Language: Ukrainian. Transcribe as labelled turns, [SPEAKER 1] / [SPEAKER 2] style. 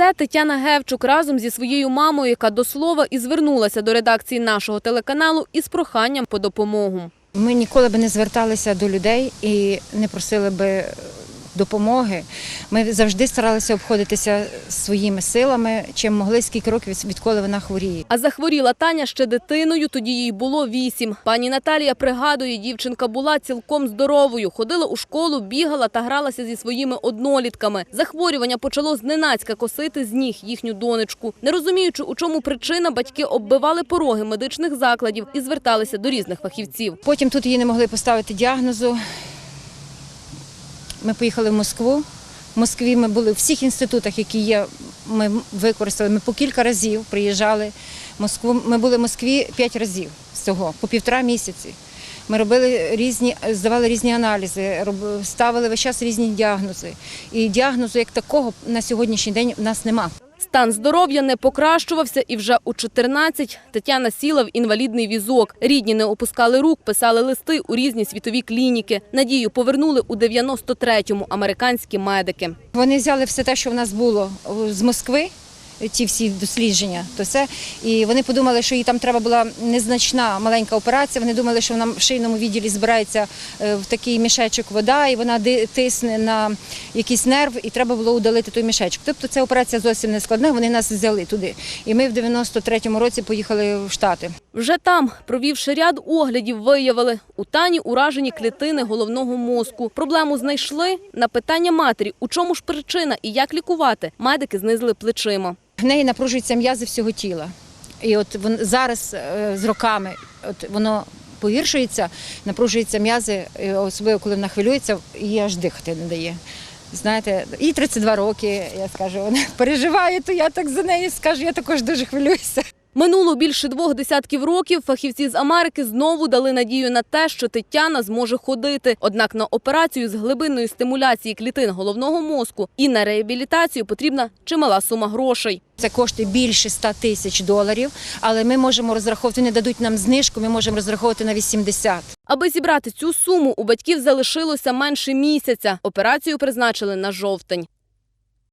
[SPEAKER 1] це Тетяна Гевчук разом зі своєю мамою, яка до слова і звернулася до редакції нашого телеканалу із проханням по допомогу.
[SPEAKER 2] Ми ніколи б не зверталися до людей і не просили би допомоги. Ми завжди старалися обходитися своїми силами, чим могли, скільки років відколи вона хворіє.
[SPEAKER 1] А захворіла Таня ще дитиною, тоді їй було вісім. Пані Наталія пригадує, дівчинка була цілком здоровою, ходила у школу, бігала та гралася зі своїми однолітками. Захворювання почало зненацька косити з ніг їхню донечку. Не розуміючи, у чому причина, батьки оббивали пороги медичних закладів і зверталися до різних фахівців.
[SPEAKER 2] Потім тут її не могли поставити діагнозу. Ми поїхали в Москву. В Москві ми були в всіх інститутах, які є. Ми використали. Ми по кілька разів приїжджали в Москву. Ми були в Москві п'ять разів з цього, по півтора місяці. Ми робили різні, здавали різні аналізи, ставили весь час різні діагнози. І діагнозу як такого на сьогоднішній день в нас нема.
[SPEAKER 1] Стан здоров'я не покращувався, і вже у 14 Тетяна сіла в інвалідний візок. Рідні не опускали рук, писали листи у різні світові клініки. Надію повернули у 93-му американські медики.
[SPEAKER 2] Вони взяли все те, що в нас було з Москви, ті всі дослідження, то все. І вони подумали, що їй там треба була незначна маленька операція. Вони думали, що вона в шийному відділі збирається е, в такий мішечок вода, і вона тисне на якийсь нерв, і треба було удалити той мішечок. Тобто ця операція зовсім не складна. Вони нас взяли туди. І ми в 93-му році поїхали в Штати.
[SPEAKER 1] Вже там, провівши ряд оглядів, виявили у Тані уражені клітини головного мозку. Проблему знайшли на питання матері, у чому ж причина і як лікувати. Медики знизили плечима.
[SPEAKER 2] В неї напружуються м'язи всього тіла. І от зараз е, з роками от воно погіршується, напружуються м'язи, особливо коли вона хвилюється, їй аж дихати не дає. Знаєте, їй 32 роки, я скажу, вона переживає, то я так за нею скажу, я також дуже хвилююся.
[SPEAKER 1] Минуло більше двох десятків років. Фахівці з Америки знову дали надію на те, що Тетяна зможе ходити. Однак на операцію з глибинної стимуляції клітин головного мозку і на реабілітацію потрібна чимала сума грошей.
[SPEAKER 2] Це коштує більше 100 тисяч доларів, але ми можемо розраховувати, не дадуть нам знижку, ми можемо розраховувати на 80.
[SPEAKER 1] Аби зібрати цю суму, у батьків залишилося менше місяця. Операцію призначили на жовтень.